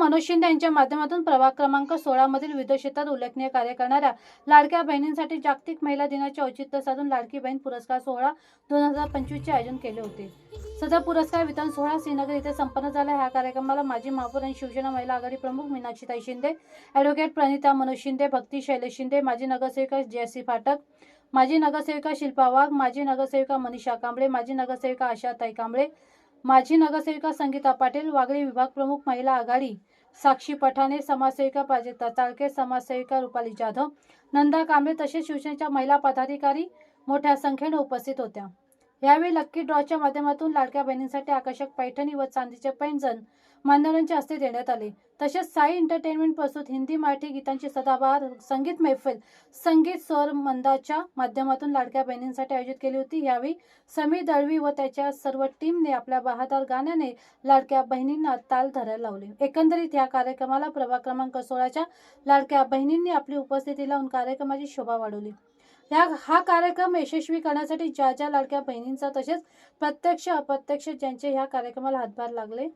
मनोज शिंदे यांच्या माध्यमातून प्रभाग क्रमांक सोळा मधील विविध क्षेत्रात उल्लेखनीय कार्य करणाऱ्या लाडक्या बहिणींसाठी जागतिक महिला दिनाचे औचित्य साधून लाडकी बहीण पुरस्कार सोहळा दोन हजार पंचवीसचे आयोजन केले होते. सदर पुरस्कार वितरण सोहळा श्रीनगर येथे संपन्न झाला. ह्या कार्यक्रमाला माजी महापौर आणि शिवसेना महिला आघाडी प्रमुख मीनाक्षीताई शिंदे ॲडव्होकेट प्रणिता मनोज शिंदे भक्ती शैलेश शिंदे माजी नगरसेविका जयसी फाटक माजी नगरसेविका शिल्पा वाघ माजी नगरसेविका मनीषा कांबळे माजी नगरसेविका आशाताई कांबळे माजी नगरसेविका संगीता पाटील वागळी विभाग प्रमुख महिला आघाडी साक्षी पठाणे समाजसेविका प्राजक्ता चाळके समाजसेविका रुपाली जाधव नंदा कांबळे तसेच शिवसेनेच्या महिला पदाधिकारी मोठ्या संख्येने उपस्थित होत्या. यावेळी लक्की ड्रॉच्या माध्यमातून लाडक्या बहिणींसाठी आकर्षक पैठणी व चांदीचे पैंजण मान्यवरांच्या हस्ते देण्यात आले. तसेच साई एंटरटेनमेंट प्रस्तुत हिंदी मराठी गीतांची सदाबहार संगीत मैफल संगीत स्वर मंदाच्या माध्यमातून लाडक्या बहिणींसाठी आयोजित केली होती. यावेळी समीर दळवी व त्याच्या सर्व टीमने आपल्या बहादार गाण्याने लाडक्या बहिणींना ताल धरायला लावले. एकंदरीत या कार्यक्रमाला प्रभाग क्रमांक सोळाच्या लाडक्या बहिणींनी आपली उपस्थिती लावून कार्यक्रमाची शोभा वाढवली. ह्या हा कार्यक्रम यशस्वी करण्यासाठी ज्या ज्या लाडक्या बहिणींचा तसेच प्रत्यक्ष अप्रत्यक्ष ज्यांचे ह्या कार्यक्रमाला हातभार लागले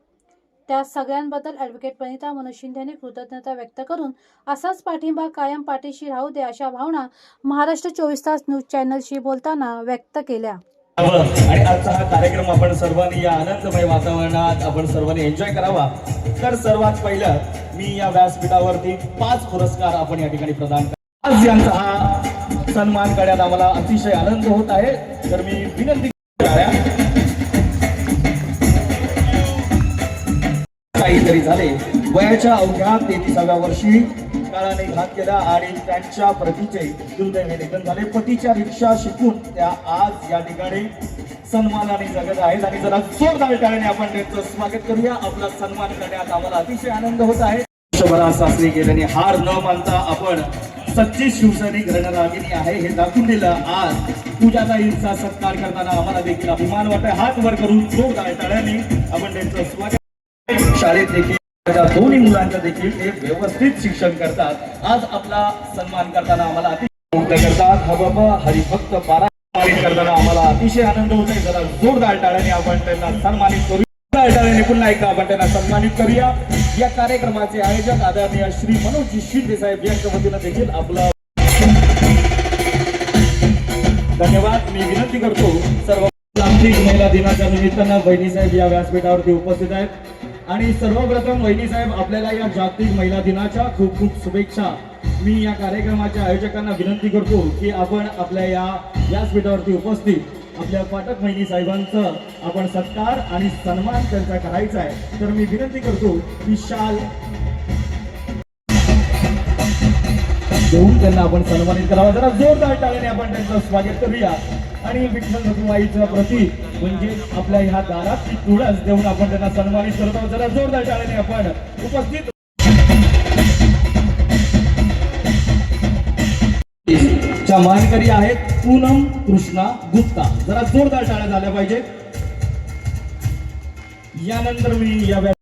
त्या सगळ्यांबद्दल ॲडव्होकेट प्रणिता मनोज शिंदे यांनी कृतज्ञता व्यक्त करून असाच पाठिंबा कायम पाठीशी राहू दे अशा भावना महाराष्ट्र चोवीस तास न्यूज चॅनलशी बोलताना व्यक्त केल्या. आणि आजचा हा कार्यक्रम आपण सर्वांनी या आनंदमय वातावरणात आपण सर्वांनी एन्जॉय करावा. तर सर्वात पहिलं मी या व्यासपीठावरती पाच पुरस्कार आपण या ठिकाणी प्रदान आज यांचा हा सन्मान करण्यात आम्हाला अतिशय आनंद होत आहे. तर मी विनंती काहीतरी झाले. वयाच्या अवघ्या तेहतीसाव्या वर्षी काळाने घात केला आणि त्यांच्या प्रतीचे दुर्दैवी निधन झाले. पतीच्या रिक्षा शिकून त्या आज या ठिकाणी सन्मानाने जगत आहेत. आणि जरा जोरदार टाळ्याने आपण त्यांचं स्वागत करूया. आपला सन्मान करण्यात आम्हाला अतिशय आनंद होत आहे. वर्षभरा सासरी गेल्याने हार न मानता आपण सच्ची शिवसैनिक रणरागिणी आहे हे दाखवून दिलं. आज पूजाताईंचा सत्कार करताना आम्हाला देखील अभिमान वाटत हात वर करून जोरदार गायताळ्यांनी आपण त्यांचं स्वागत शाळेत देखील दोन्ही मुलांचं देखील ते व्यवस्थित शिक्षण करतात. आज आपला सन्मान करताना आम्हाला अतिशय करतात. हबब हरिभक्त बारा करताना आम्हाला अतिशय आनंद होत आहे जरा जोरदार टाळ्याने आपण त्यांना सन्मानित करू. जोरदार टाळ्याने पुन्हा एकदा आपण त्यांना सन्मानित करूया. या कार्यक्रमाचे आयोजक आदरणीय श्री मनोज शिंदे साहेब यांच्या वतीनं देखील आपलं धन्यवाद. मी विनंती करतो सर्व जागतिक महिला दिनाच्या निमित्तानं वहिनी साहेब या व्यासपीठावरती उपस्थित आहेत. आणि सर्वप्रथम वहिनी साहेब आपल्याला या जागतिक महिला दिनाच्या खूप खूप शुभेच्छा. मी या कार्यक्रमाच्या आयोजकांना विनंती करतो की आपण आपल्या या व्यासपीठावरती उपस्थित आपल्या पाठक महिनी साहेबांचं आपण सत्कार आणि सन्मान त्यांचा करायचा आहे. तर मी विनंती करतो की शाल देऊन त्यांना आपण सन्मानित करावा. जरा जोरदार टाळ्याने आपण त्यांचं स्वागत करूया. आणि विठ्ठल रखुमाईचं प्रतीक म्हणजे आपल्या ह्या दारात ती तुळस देऊन आपण त्यांना सन्मानित करतो. जरा जोरदार टाळ्याने आपण उपस्थित च्या मानकरी आहेत पूनम कृष्णा गुप्ता. जरा जोरदार टाळ्या झाल्या पाहिजेत यानंतर मी या व्या-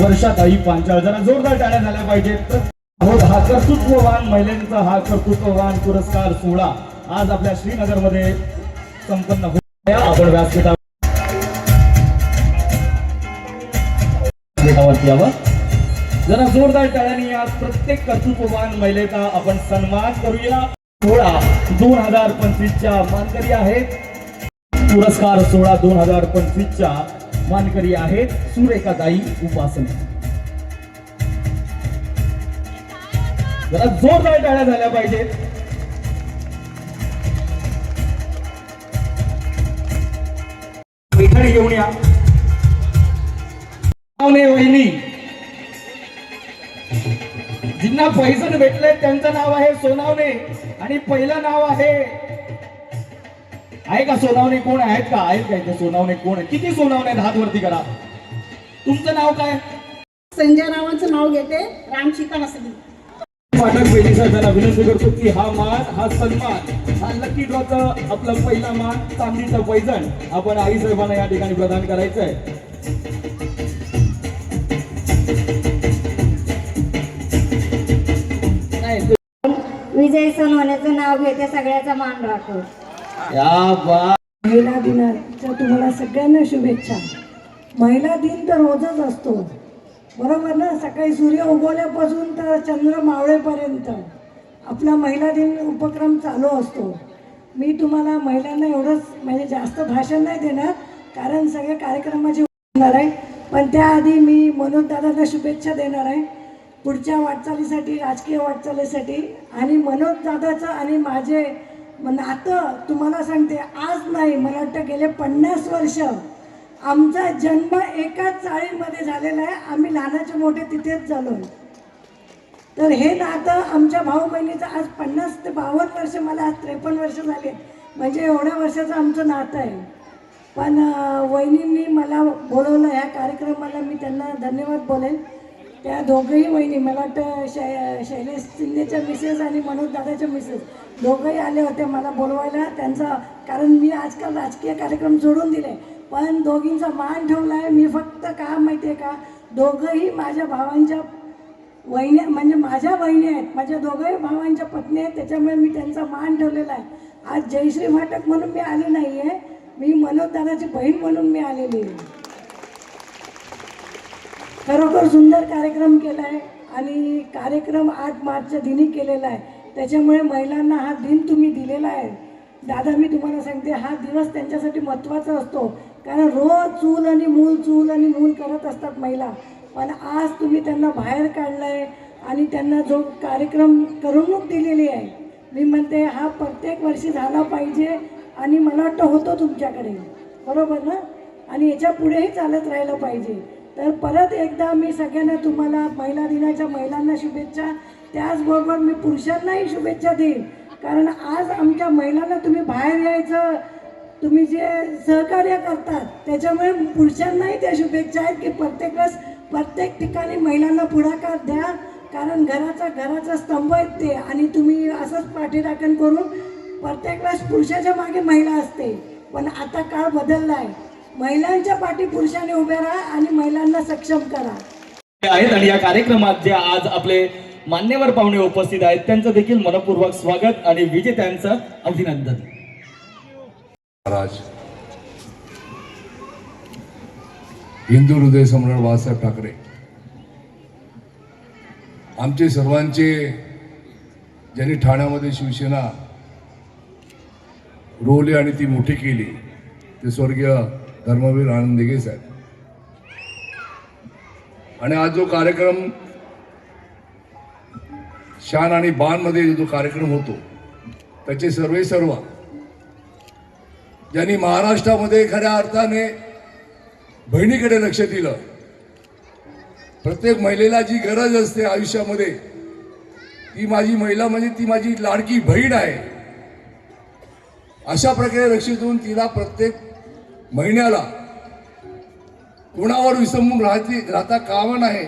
वर्षाताई पांचाळ. जरा जोरदार टाळ्या झाल्या पाहिजेत. हा कर्तृत्ववान महिलांचा हा कर्तृत्ववान पुरस्कार सोहळा आज आपल्या श्रीनगरमध्ये संपन्न होत आपण व्यासपीठावर व्यासपीठावरती यावं जरा जोरदार टाळ्यांनी आज प्रत्येक कर्तृत्ववान महिलेचा आपण सन्मान करूया. सोहळा दोन हजार पंचवीसच्या मानकरी आहेत. पुरस्कार सोळा दोन हजार पंचवीसच्या मानकरी आहेत. सुरेखाताई उपासना जरा जोरदार टाळ्या झाल्या पाहिजेत. घेऊन या. वहिनी जिंना पैसे भेटले त्यांचं नाव आहे सोनावणे. आणि पहिलं नाव आहे आहे का सोनावणे कोण आहेत का? आहेत का इथे सोनावणे कोण आहे किती सोनावणे? हात वरती करा. तुमचं नाव काय? संजय रावांचं नाव घेते राम शिका असली पाठक बेटी साहेबांना विनंती करतो की हा मान हा सन्मान हा लकी ड्रॉचा आपला पहिला मान चांदीचं पैजण आपण आई साहेबांना या ठिकाणी प्रदान करायचं आहे विजय सोनवण्याचं नाव घेते सगळ्याचा मान राहतो. या बा महिला दिनाच्या तुम्हाला सगळ्यांना शुभेच्छा. महिला दिन तर रोजच असतो. बरोबर ना? सकाळी सूर्य उगवल्यापासून तर चंद्र मावळेपर्यंत. आपला महिला दिन उपक्रम चालू असतो. मी तुम्हाला महिलांना एवढंच म्हणजे जास्त भाषण नाही देणार कारण सगळे कार्यक्रमाचे होणार आहे. पण त्याआधी मी मनोज दादांना शुभेच्छा देणार आहे. पुढच्या वाटचालीसाठी राजकीय वाटचालीसाठी आणि मनोज दादाचं आणि माझे नातं तुम्हाला सांगते आज नाही मला वाटतं गेले पन्नास वर्ष आमचा जन्म एकाच चाळीमध्ये झालेला आहे. आम्ही लहानाचे मोठे तिथेच झालो. तर हे नातं आमच्या भाऊ बहिणीचं आज पन्नास ते बावन्न वर्ष मला आज त्रेपन्न वर्ष झाले म्हणजे एवढ्या वर्षाचं आमचं नातं आहे. पण वहिनींनी मला बोलवलं ह्या कार्यक्रमाला मी त्यांना धन्यवाद बोलेन. त्या दोघंही वहिनी मला वाटतं शै शैलेश शिंदेच्या मिसेस आणि मनोज दादाच्या मिसेस दोघंही आले होते मला बोलवायला. त्यांचा कारण मी आजकाल राजकीय कार्यक्रम सोडून दिले. पण दोघींचा मान ठेवला आहे मी फक्त का माहिती आहे का? दोघंही माझ्या भावांच्या वहिन्या म्हणजे माझ्या बहिणी आहेत. माझ्या दोघंही भावांच्या पत्नी आहेत. त्याच्यामुळे मी त्यांचा मान ठेवलेला आहे. आज जयश्री फाटक म्हणून मी आली नाही आहे मी मनोज दादाची बहीण म्हणून मी आलेली आहे. खरोखर सुंदर कार्यक्रम केला आहे आणि कार्यक्रम आठ मार्चच्या दिनी केलेला आहे. त्याच्यामुळे महिलांना हा दिन तुम्ही दिलेला आहे. दादा मी तुम्हाला सांगते हा दिवस त्यांच्यासाठी महत्त्वाचा असतो. कारण रोज चूल आणि मूल चूल आणि मूल करत असतात महिला. पण आज तुम्ही त्यांना बाहेर काढलं आहे आणि त्यांना जो कार्यक्रम करवणूक दिलेली आहे. मी म्हणते हा प्रत्येक वर्षी झाला पाहिजे आणि मला वाटतं होतो तुमच्याकडे. बरोबर ना? आणि याच्या पुढेही चालत राहिलं पाहिजे. तर परत एकदा मी सगळ्यांना तुम्हाला महिला दिनाच्या महिलांना शुभेच्छा. त्याचबरोबर मी पुरुषांनाही शुभेच्छा देईन. कारण आज आमच्या महिलांना तुम्ही बाहेर यायचं तुम्ही जे सहकार्य करतात त्याच्यामुळे पुरुषांनाही त्या शुभेच्छा आहेत की प्रत्येक वेळेस प्रत्येक ठिकाणी महिलांना पुढाकार द्या. कारण घराचा घराचा स्तंभ आहेत ते आणि तुम्ही असंच पाठीराखण करून प्रत्येक वेळेस पुरुषाच्या मागे महिला असते. पण आता काळ बदलला आहे महिलांच्या पाठी पुरुषांनी उभे राहा आणि महिलांना सक्षम करा. आहेत आणि या कार्यक्रमात जे आज आपले मान्यवर पाहुणे उपस्थित आहेत त्यांचं देखील मनपूर्वक स्वागत आणि विजेत्यांचं अभिनंदन. महाराज हिंदू हृदय सम्राट बाळासाहेब ठाकरे आमचे सर्वांचे ज्यांनी ठाण्यामध्ये शिवसेना रोवली आणि ती मोठी केली ते स्वर्गीय धर्मवीर आनंद दिघे साहेब. आणि आज जो कार्यक्रम शान आणि बाणमध्ये जो कार्यक्रम होतो त्याचे सर्वे सर्व ज्यांनी महाराष्ट्रामध्ये खऱ्या अर्थाने बहिणीकडे लक्ष दिलं प्रत्येक महिलेला जी गरज असते आयुष्यामध्ये ती माझी महिला म्हणजे ती माझी लाडकी बहीण आहे. अशा प्रकारे लक्ष देऊन तिला प्रत्येक महिन्याला. कोणावर विसंबून राहते राहता कामा नाही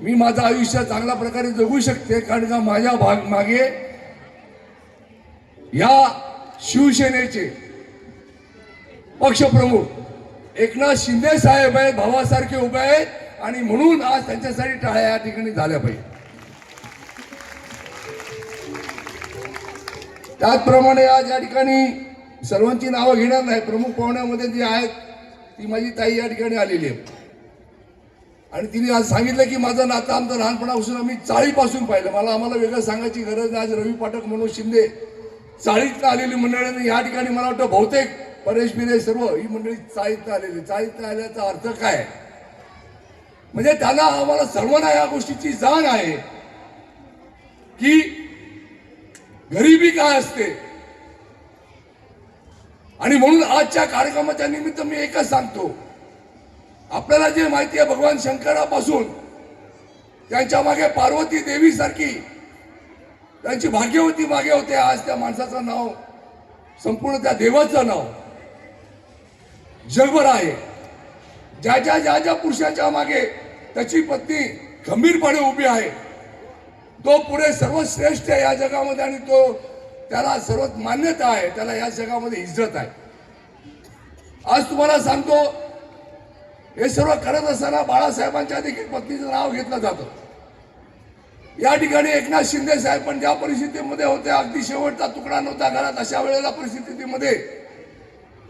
मी माझं आयुष्य चांगल्या प्रकारे जगू शकते कारण का माझ्या भाग मागे या शिवसेनेचे पक्षप्रमुख एकनाथ शिंदे साहेब आहेत भावासारखे उभे आहेत आणि म्हणून आज त्यांच्यासाठी टाळ्या या ठिकाणी झाल्या पाहिजे. त्याचप्रमाणे आज या ठिकाणी सर्वांची नावं घेणार नाही. प्रमुख पाहुण्यामध्ये जी आहेत ती माझी ताई या ठिकाणी आलेली आहे. आणि तिने आज सांगितलं की माझं नातं आमचं लहानपणापासून आम्ही चाळीपासून पाहिलं. मला आम्हाला वेगळं सांगायची गरज नाही. आज रवी पाठक मनोज शिंदे चाळीतनं आलेली मंडळी या ठिकाणी मला वाटतं बहुतेक परेश बिरे सर्व ही मंडळी चाळीतनं आलेली. चाळीतनं आल्याचा अर्थ काय? म्हणजे त्यांना आम्हाला सर्वांना या गोष्टीची जाण आहे की गरिबी काय असते? आणि म्हणून आजच्या कार्यक्रमाच्या निमित्त मी एकच सांगतो. आपल्याला जे माहिती आहे भगवान शंकरापासून त्यांच्या मागे पार्वती देवी सारखी त्यांची भाग्यवती मागे होते. आज त्या माणसाचं नाव संपूर्ण त्या देवाचं नाव जगभर आहे. ज्या ज्या ज्या ज्या पुरुषाच्या मागे त्याची पत्नी खंबीरपणे उभी आहे तो पुढे सर्वश्रेष्ठ आहे या जगामध्ये आणि तो त्याला सर्वात मान्यता आहे त्याला या जगामध्ये इज्जत आहे. आज तुम्हाला सांगतो हे सर्व करत असताना बाळासाहेबांच्या देखील पत्नीचं नाव घेतलं जातं. या ठिकाणी एकनाथ शिंदे साहेब पण ज्या परिस्थितीमध्ये होते अगदी शेवटचा तुकडा नव्हता घरात अशा वेळेला परिस्थितीमध्ये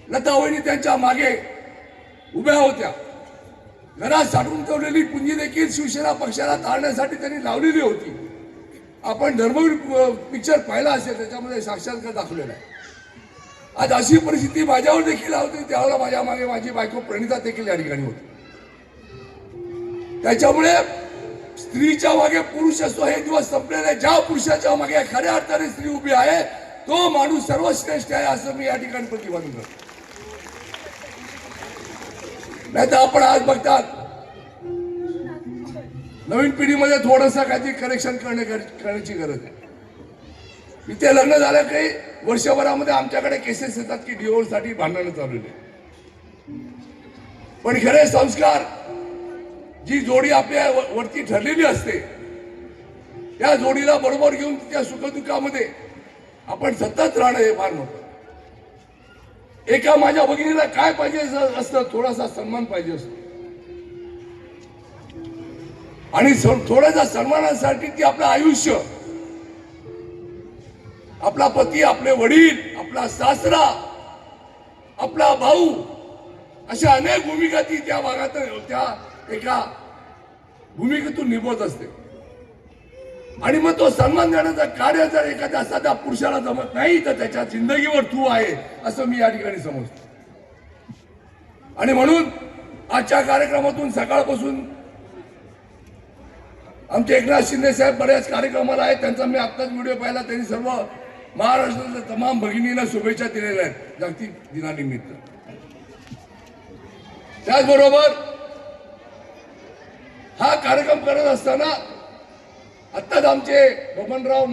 लता वहिनी त्यांच्या मागे उभ्या होत्या. घरात साठवून ठेवलेली पुंजी देखील शिवसेना पक्षाला ताळण्यासाठी त्यांनी लावलेली होती. आपण धर्मवीर पिक्चर पाहिला असेल त्याच्यामध्ये साक्षात्कार दाखवलेला आहे. आज अशी परिस्थिती माझ्यावर देखील होती त्यावेळेला माझ्या मागे माझी बायको प्रणिता देखील या ठिकाणी होती. त्याच्यामुळे स्त्रीच्या मागे पुरुष असतो हे दिवस संपलेले ज्या पुरुषाच्या मागे खऱ्या अर्थाने स्त्री उभी आहे तो माणूस सर्वश्रेष्ठ आहे असं मी या ठिकाणी प्रतिपादन करतो. नाही तर आपण आज बघतात नवीन पिढीमध्ये थोडंसं काहीतरी करेक्शन करणे करण्याची गरज आहे. इथे लग्न झालं काही वर्षभरामध्ये आमच्याकडे केसेस येतात की डिवोर्ससाठी भांडणं चालवले पण खरे संस्कार जी जोडी आपल्या वरती ठरलेली असते त्या जोडीला बरोबर घेऊन त्या सुखदुःखामध्ये आपण सतत राहणं हे फार मोठं एका माझ्या भगिनीला काय पाहिजे असं- असतं थोडासा सन्मान पाहिजे असतो. आणि स- थोड्याशा सन्मानासाठी ती आपलं आयुष्य आपला पती आपले वडील आपला सासरा आपला भाऊ अशा अनेक भूमिका ती त्या भागात त्या एका भूमिकेतून निभवत असते. आणि मग तो सन्मान देण्याचं कार्य जर एखाद्या साध्या पुरुषाला जमत नाही तर त्याच्या जिंदगीवर तू आहे असं मी या ठिकाणी समजतो. आणि म्हणून आजच्या कार्यक्रमातून सकाळपासून आमचे एकनाथ शिंदे साहेब बऱ्याच कार्यक्रमाला आहेत. त्यांचा मी आत्ताच व्हिडिओ पाहिला. त्यांनी सर्व महाराष्ट्रातल्या तमाम भगिनींना शुभेच्छा दिलेल्या आहेत. जागतिक दिनानिमित्त. त्याचबरोबर हा कार्यक्रम करत असताना आत्ताच आमचे बबनराव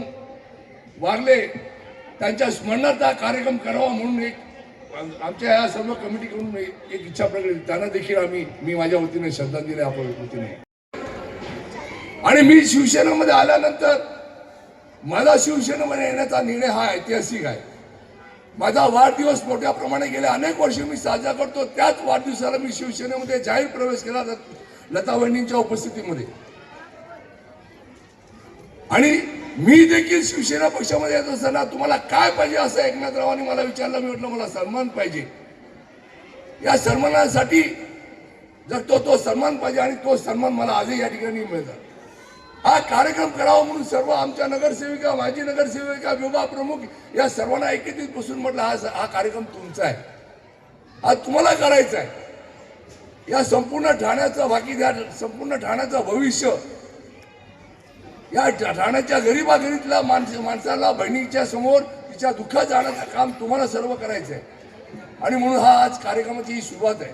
वारले त्यांच्या स्मरणार्थ हा कार्यक्रम करावा म्हणून एक आमच्या या सर्व कमिटीकडून एक एक इच्छा प्रकट त्यांना देखील आम्ही मी माझ्या वतीने श्रद्धांजली आपल्या वतीने. आणि मी शिवसेनेमध्ये आल्यानंतर मला शिवसेनेमध्ये येण्याचा निर्णय हा ऐतिहासिक आहे. माझा वाढदिवस मोठ्या प्रमाणे गेले अनेक वर्ष मी साजरा करतो. त्याच वाढदिवसाला मी शिवसेनेमध्ये जाहीर प्रवेश केला लता वहिनींच्या उपस्थितीमध्ये. आणि मी देखील शिवसेना पक्षामध्ये येत असताना तुम्हाला काय पाहिजे असं एकनाथरावांनी मला विचारलं. मी म्हटलं मला सन्मान पाहिजे. या सन्मानासाठी जर तो तो सन्मान पाहिजे आणि तो सन्मान मला आजही या ठिकाणी मिळतात हा कार्यक्रम करावा म्हणून सर्व आमच्या नगरसेविका माजी नगरसेविका विभाग प्रमुख या सर्वांना एकत्रित बसून म्हटलं हा हा कार्यक्रम तुमचा आहे. हा तुम्हाला करायचा आहे. या संपूर्ण ठाण्याचा बाकी या संपूर्ण ठाण्याचं भविष्य या ठाण्याच्या गरीबागरीतल्या माणस माणसाला बहिणीच्या समोर तिच्या दुःखात जाण्याचं काम तुम्हाला सर्व करायचं आहे. आणि म्हणून हा आज कार्यक्रमाची ही सुरुवात आहे.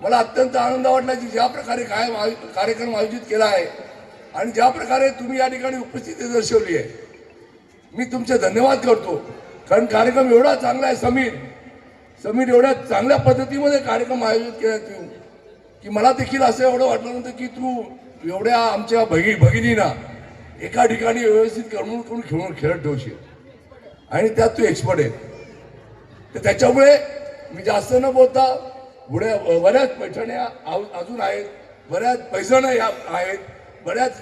मला अत्यंत आनंद वाटला की ज्या प्रकारे काय कार्यक्रम आयोजित केला आहे. आणि ज्या प्रकारे तुम्ही या ठिकाणी उपस्थिती दर्शवली आहे मी तुमचे धन्यवाद करतो. कारण कार्यक्रम एवढा चांगला आहे समीर. समीर एवढ्या चांगल्या पद्धतीमध्ये कार्यक्रम आयोजित केला तू की मला देखील असं एवढं वाटलं नव्हतं की तू एवढ्या आमच्या भगी भगिनींना एका ठिकाणी व्यवस्थित करून करून खेळून खेळत ठेवशील. आणि त्यात तू एक्सपर्ट आहे. तर त्याच्यामुळे मी जास्त न बोलता पुढे बऱ्याच पैठण्या अजून आहेत बऱ्याच पैजणं या आहेत. बऱ्याच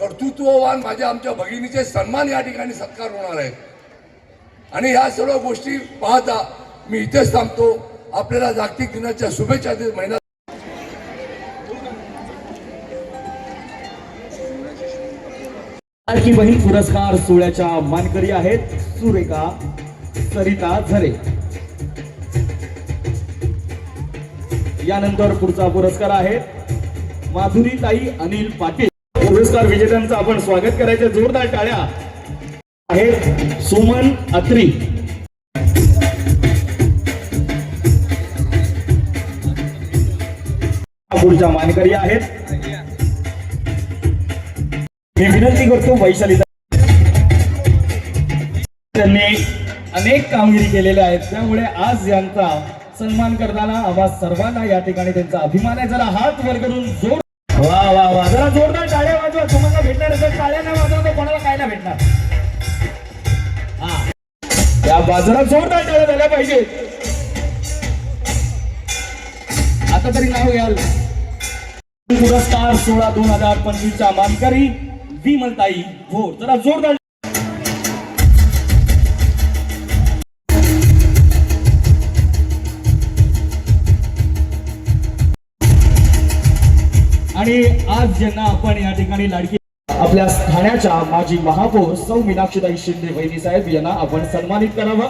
कर्तृत्ववान माझ्या आमच्या भगिनीचे सन्मान या ठिकाणी सत्कार होणार आहेत. आणि ह्या सर्व गोष्टी पाहता मी इथेच थांबतो. आपल्याला जागतिक दिनाच्या शुभेच्छा देत महिना लाडकी बहीण पुरस्कार सोहळ्याच्या मानकरी आहेत सुरेखा सरिता झरे. यानंतर पुढचा पुरस्कार आहे माधुरीताई अनिल पाटील. पुरस्कार विजेत्यांचं आपण स्वागत करायचं. जोरदार टाळ्या. आहेत सुमन अत्री. पुढच्या मानकरी आहेत. मी विनंती करतो वैशाली त्यांनी अनेक कामगिरी केलेल्या आहेत. त्यामुळे आज यांचा सन्मान करताना आम्हा सर्वांना या ठिकाणी त्यांचा अभिमान आहे. जरा हात वर करून जोर वा वा वा. जरा जोरदार टाळ्या वाजवा. तुम्हाला भेटणार असेल टाळ्या नाही वाजवा तर कोणाला काय नाही भेटणार. हा. या बाजारात जोरदार टाळ्या झाल्या पाहिजे. आता तरी नाव घ्याल. पुरस्कार सोळा दोन हजार पंचवीसच्या मानकरी विमलताई भोर. जरा जोरदार आज ज्यांना आपण या ठिकाणी लाडकी आपल्या ठाण्याच्या माजी महापौर सौ मीनाक्षीताई शिंदे वहिनी साहेब यांना आपण सन्मानित करावा.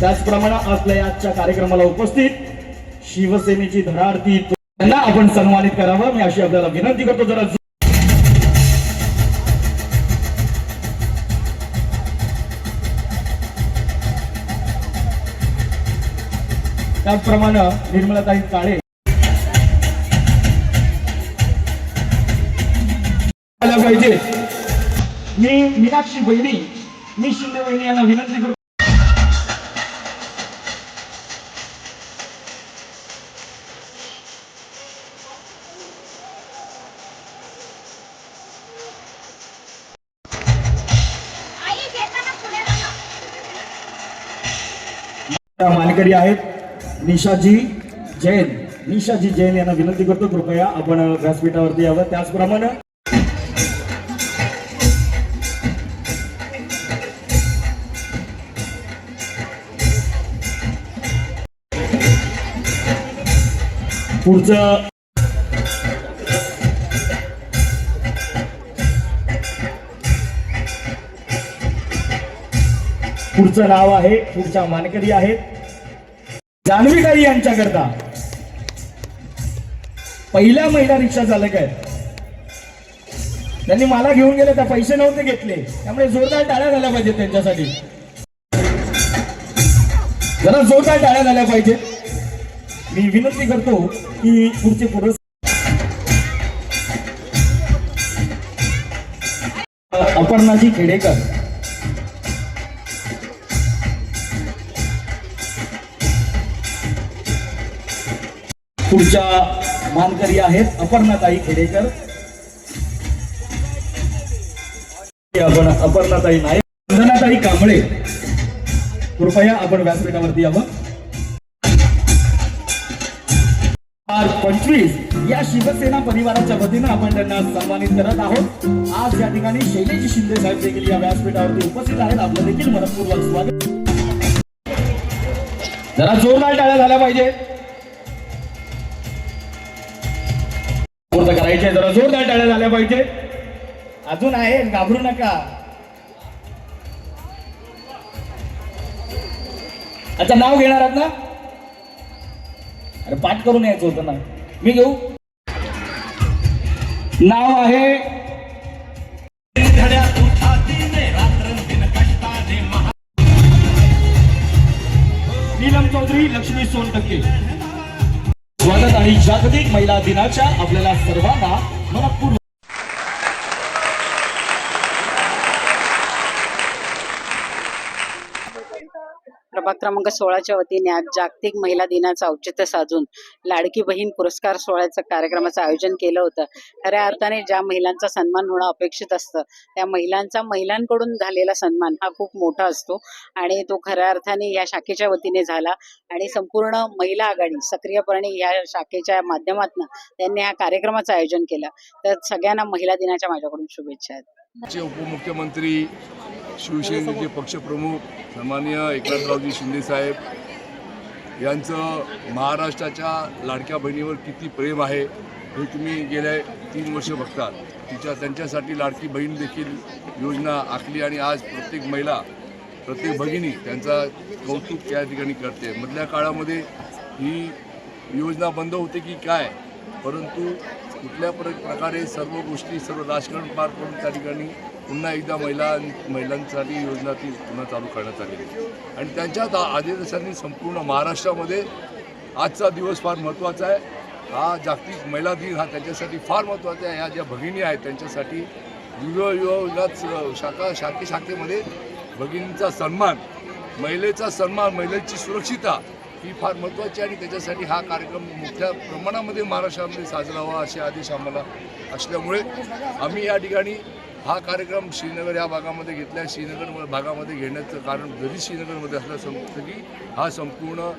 त्याचप्रमाणे आपल्या आजच्या कार्यक्रमाला उपस्थित शिवसेनेची धडाडती त्यांना आपण सन्मानित करावं. मी अशी आपल्याला विनंती करतो जरा त्याचप्रमाणे निर्मलाताई काळे. पाहिजे. मी मीनाक्षी बहिणी मी शिंदे बहिणी यांना विनंती करतो. मानकरी आहेत. निशाजी जैन. निशाजी जैन यांना विनंती करतो कृपया आपण व्यासपीठावरती यावं. त्याचप्रमाणे पुढचं पुढचं नाव आहे पुढच्या मानकरी आहेत. जान्हवी काही यांच्याकरता. पहिल्या महिला रिक्षा चालक आहेत. त्यांनी मला घेऊन गेले त्या पैसे नव्हते घेतले. त्यामुळे जोरदार टाळ्या झाल्या पाहिजेत त्यांच्यासाठी. जरा जोरदार टाळ्या झाल्या पाहिजेत. मी विनंती करतो की पुढचे पुरस्कार अपर्णाजी खेडेकर. पुढच्या मानकरी आहेत अपर्णाताई खेडेकर. आपण अपर्णाताई नाईक. वंदनाताई कांबळे. कृपया आपण व्यासपीठावरती यावं. आज पंचवीस. या शिवसेना परिवाराच्या वतीनं आपण त्यांना सन्मानित करत आहोत. आज या ठिकाणी शैलेश शिंदे साहेब देखील या व्यासपीठावरती उपस्थित आहेत. आपलं देखील मनपूर्वक स्वागत. जरा जोरदार टाळ्या झाल्या पाहिजे पूर्ण करायचे जरा जोरदार टाळ्या झाल्या पाहिजे. अजून आहे घाबरू नका. अच्छा नाव घेणार आहात ना? अरे पाठ करून यायचं होतं ना. मी घेऊ? नाव आहे नीलम चौधरी लक्ष्मी सोनटक्के. स्वागत आणि जागतिक महिला दिनाच्या आपल्याला सर्वांना मनपूर्वक प्रभाग क्रमांक सोळाच्या वतीने आज जागतिक महिला दिनाचं औचित्य साधून लाडकी बहीण पुरस्कार सोहळ्याचं कार्यक्रमाचं आयोजन केलं होतं. खऱ्या अर्थाने ज्या महिलांचा सन्मान होणं अपेक्षित असतं त्या महिलांचा महिलांकडून झालेला सन्मान हा खूप मोठा असतो आणि तो खऱ्या अर्थाने या शाखेच्या वतीने झाला आणि संपूर्ण महिला आघाडी सक्रियपणे या शाखेच्या माध्यमातून त्यांनी ह्या कार्यक्रमाचं आयोजन केलं. तर सगळ्यांना महिला दिनाच्या माझ्याकडून शुभेच्छा आहेत. उपमुख्यमंत्री शिवसेनेचे पक्षप्रमुख सन्मान्य एकनाथरावजी शिंदेसाहेब यांचं महाराष्ट्राच्या लाडक्या बहिणीवर किती प्रेम आहे हे तुम्ही गेल्या तीन वर्ष बघतात. तिच्या त्यांच्यासाठी लाडकी बहीण देखील योजना आखली आणि आज प्रत्येक महिला प्रत्येक भगिनी त्यांचा कौतुक या ठिकाणी करते. मधल्या काळामध्ये ही योजना बंद होते की काय? परंतु कुठल्या प्र प्रकारे सर्व गोष्टी सर्व राजकारण पार करून त्या ठिकाणी पुन्हा एकदा महिला महिलांसाठी योजना ती पुन्हा चालू करण्यात आलेली आणि त्यांच्यात आदेशांनी संपूर्ण महाराष्ट्रामध्ये आजचा दिवस फार महत्त्वाचा आहे. हा जागतिक महिला दिन हा त्यांच्यासाठी फार महत्त्वाचा आहे. ह्या ज्या भगिनी आहेत त्यांच्यासाठी युवा युवाच शाखा शाखे शाखेमध्ये भगिनींचा सन्मान महिलेचा सन्मान महिलेची सुरक्षिता ही फार महत्त्वाची आहे आणि त्याच्यासाठी हा कार्यक्रम मोठ्या प्रमाणामध्ये महाराष्ट्रामध्ये साजरा व्हावा असे आदेश आम्हाला असल्यामुळे आम्ही या ठिकाणी हा कार्यक्रम श्रीनगर या भागामध्ये घेतला आहे श्रीनगर भागामध्ये घेण्याचं कारण जरी श्रीनगरमध्ये असलं समजतं की हा संपूर्ण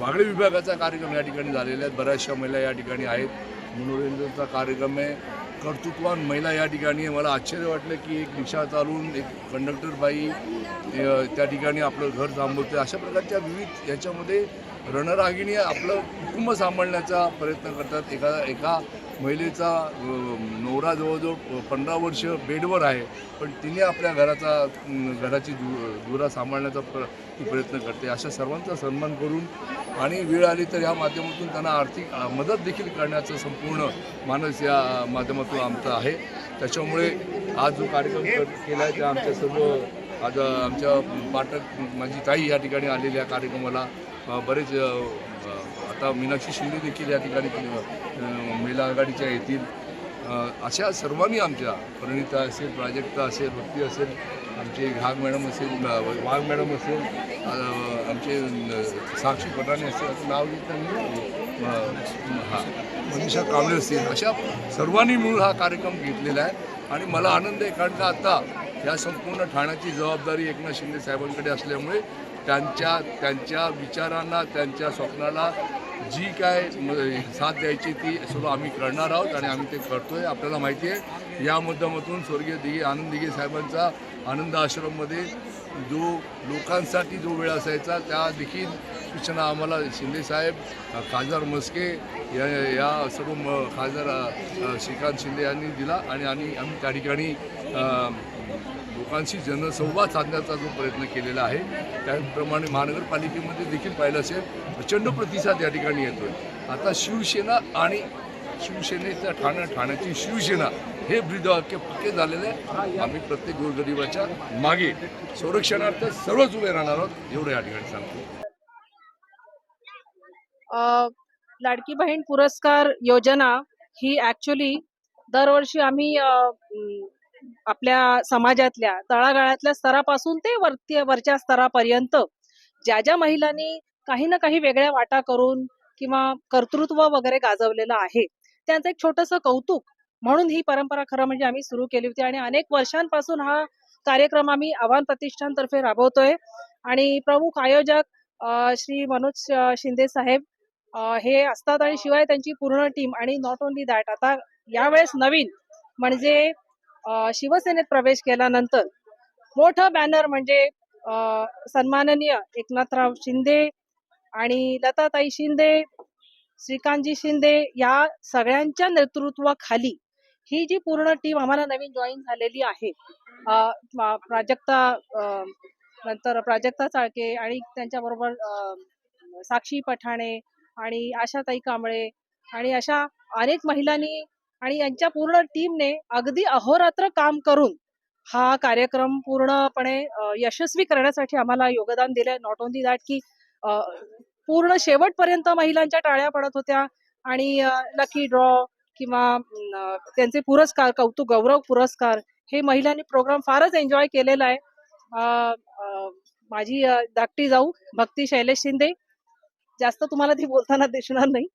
वागळे विभागाचा कार्यक्रम या ठिकाणी झालेला आहे. बऱ्याचशा महिला या ठिकाणी आहेत. मनोरंजनाचा कार्यक्रम आहे. कर्तृत्वान महिला या ठिकाणी मला आश्चर्य वाटलं की एक रिक्षा चालवून एक कंडक्टर बाई त्या ठिकाणी आपलं घर थांबवते अशा प्रकारच्या विविध याच्यामध्ये रणरागिणी आपलं कुटुंब सांभाळण्याचा प्रयत्न करतात. एका एका महिलेचा नवरा जवळजवळ पंधरा वर्ष बेडवर आहे. पण तिने आपल्या घराचा घराची दु दुरा सांभाळण्याचा प्र ती प्रयत्न करते. अशा सर्वांचा सन्मान करून आणि वेळ आली तर या माध्यमातून त्यांना आर्थिक मदत देखील करण्याचं संपूर्ण मानस या माध्यमातून आमचा आहे. त्याच्यामुळे आज जो कार्यक्रम केला आहे त्या आमच्या सर्व आज आमच्या पाठक माझी ताई या ठिकाणी आलेल्या कार्यक्रमाला. बरेच आता मीनाक्षी शिंदे देखील या ठिकाणी महिला आघाडीच्या येतील. अशा सर्वांनी आमच्या प्रणिता असेल प्राजक्ता असेल भक्ती असेल आमचे घाग मॅडम असेल वाघ मॅडम असेल आमचे साक्षी पटाणे असेल असं नाव घेत हां मनीषा कांबळे असतील अशा सर्वांनी मिळून हा कार्यक्रम घेतलेला आहे. आणि मला आनंद आहे कारण का आता या संपूर्ण ठाण्याची जबाबदारी एकनाथ शिंदे साहेबांकडे असल्यामुळे त्यांच्या त्यांच्या विचारांना त्यांच्या स्वप्नाला जी काय साथ द्यायची ती सर्व आम्ही करणार आहोत आणि आम्ही ते करतोय. आपल्याला माहिती आहे या मुद्द्यामधून स्वर्गीय दिघे आनंद दिघे साहेबांचा आनंद आश्रममध्ये जो लोकांसाठी जो वेळ असायचा त्या देखील सूचना आम्हाला शिंदेसाहेब खासदार मस्के या या सर्व म खासदार श्रीकांत शिंदे यांनी दिला आणि आम्ही त्या ठिकाणी लोकांशी जनसंवाद साधण्याचा जो प्रयत्न केलेला आहे त्याप्रमाणे महानगरपालिकेमध्ये देखील पाहिलं असेल प्रचंड प्रतिसाद या ठिकाणी येतोय. आता शिवसेना आणि शिवसेनेचं ठाणं ठाण्याची शिवसेना हे ब्रिदवाक्य पक्के झालेले आहे. आम्ही प्रत्येक गोरगरिबाच्या मागे संरक्षणार्थ सर्वच उभे राहणार आहोत एवढं या ठिकाणी सांगतो. लाडकी बहीण पुरस्कार योजना ही ॲक्च्युली दरवर्षी आम्ही आपल्या समाजातल्या तळागाळातल्या स्तरापासून ते वरती वरच्या स्तरापर्यंत ज्या ज्या महिलांनी काही ना काही वेगळ्या वाटा करून किंवा कर्तृत्व वगैरे गाजवलेलं आहे. त्यांचं एक छोटंसं कौतुक म्हणून ही परंपरा खरं म्हणजे आम्ही सुरू केली होती आणि अनेक वर्षांपासून हा कार्यक्रम आम्ही आव्हान प्रतिष्ठानतर्फे राबवतोय. आणि प्रमुख आयोजक श्री मनोज शिंदे साहेब हे असतात आणि शिवाय त्यांची पूर्ण टीम आणि नॉट ओनली दॅट आता यावेळेस नवीन म्हणजे शिवसेनेत प्रवेश केल्यानंतर मोठं बॅनर म्हणजे सन्माननीय एकनाथराव शिंदे आणि लताताई शिंदे श्रीकांतजी शिंदे या सगळ्यांच्या नेतृत्वाखाली ही जी पूर्ण टीम आम्हाला नवीन जॉईन झालेली आहे प्राजक्ता अ, नंतर प्राजक्ता चाळके आणि त्यांच्याबरोबर साक्षी पठाणे आणि आशाताई कांबळे आणि अशा अनेक महिलांनी आणि यांच्या पूर्ण टीमने अगदी अहोरात्र काम करून हा कार्यक्रम पूर्णपणे यशस्वी करण्यासाठी आम्हाला योगदान दिलंय. नॉट ओनली दॅट की पूर्ण शेवटपर्यंत महिलांच्या टाळ्या पडत होत्या आणि लकी ड्रॉ किंवा त्यांचे पुरस्कार कौतुक गौरव पुरस्कार हे महिलांनी प्रोग्राम फारच एन्जॉय केलेला आहे. माझी धाकटी जाऊ भक्ती शैलेश शिंदे. जास्त तुम्हाला ती बोलताना दिसणार नाही.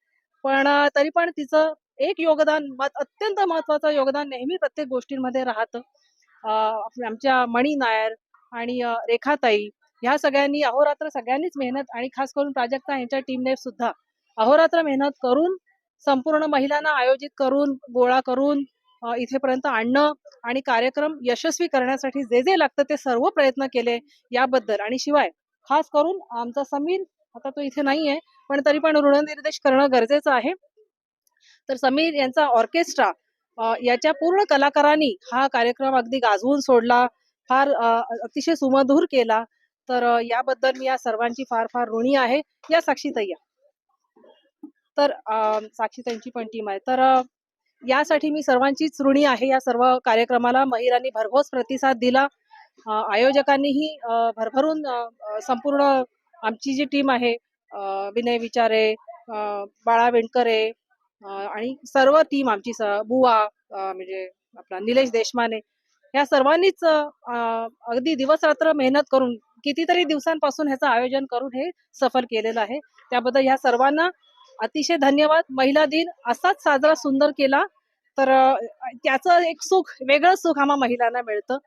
पण तरी पण तिचं एक योगदान अत्यंत महत्वाचं योगदान नेहमी प्रत्येक गोष्टींमध्ये राहतं. आमच्या मणी नायर आणि रेखाताई ह्या सगळ्यांनी अहोरात्र सगळ्यांनीच मेहनत आणि खास करून प्राजक्ता यांच्या टीमने सुद्धा अहोरात्र मेहनत करून संपूर्ण महिलांना आयोजित करून गोळा करून इथेपर्यंत आणणं आणि कार्यक्रम यशस्वी करण्यासाठी जे जे लागतं ते सर्व प्रयत्न केले याबद्दल. आणि शिवाय खास करून आमचा समीर आता तो इथे नाहीये पण तरी पण ऋणनिर्देश करणं गरजेचं आहे. तर समीर यांचा ऑर्केस्ट्रा याच्या पूर्ण कलाकारांनी हा कार्यक्रम अगदी गाजवून सोडला फार अतिशय सुमधूर केला. तर याबद्दल मी या सर्वांची फार फार ऋणी आहे. या साक्षीताईया तर अ, साक्षीताईंची पण टीम आहे. तर यासाठी मी सर्वांचीच ऋणी आहे. या सर्व कार्यक्रमाला महिलांनी भरघोस प्रतिसाद दिला. आयोजकांनीही भरभरून संपूर्ण आमची जी टीम आहे विनय विचारे बाळा वेणकरे आणि सर्व टीम आमची बुवा म्हणजे आपला निलेश देशमाने या सर्वांनीच अगदी दिवस रात्र मेहनत करून कितीतरी दिवसांपासून ह्याचं आयोजन करून हे सफल केलेलं आहे. त्याबद्दल ह्या सर्वांना अतिशय धन्यवाद. महिला दिन असाच साजरा सुंदर केला तर त्याचं एक सुख वेगळं सुख आम्हा महिलांना मिळतं.